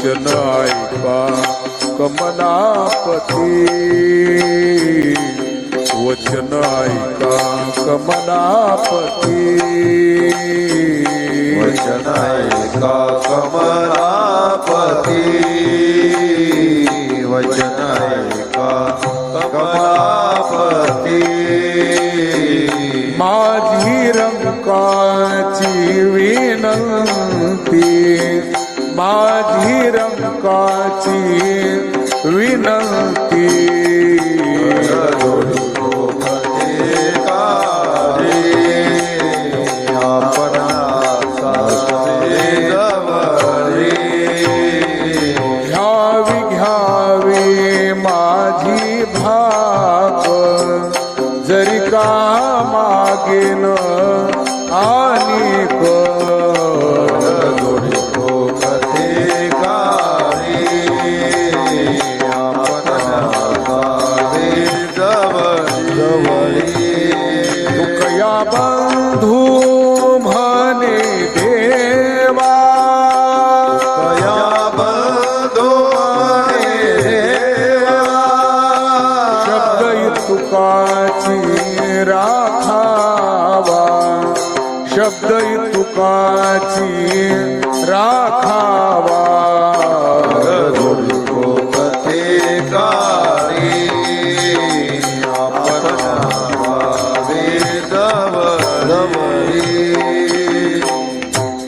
ऐका कमलापती। वचन ऐका कमलापती। वचन ऐका कमलापती। वचन ऐका कमलापती। माझी रंकाची विनंती। माझी रंकाची विनंती। घ्यावी घ्यावी माझी भाग जरी का शब्द तुकाची राखावा। शब्द तुकाची राखावा।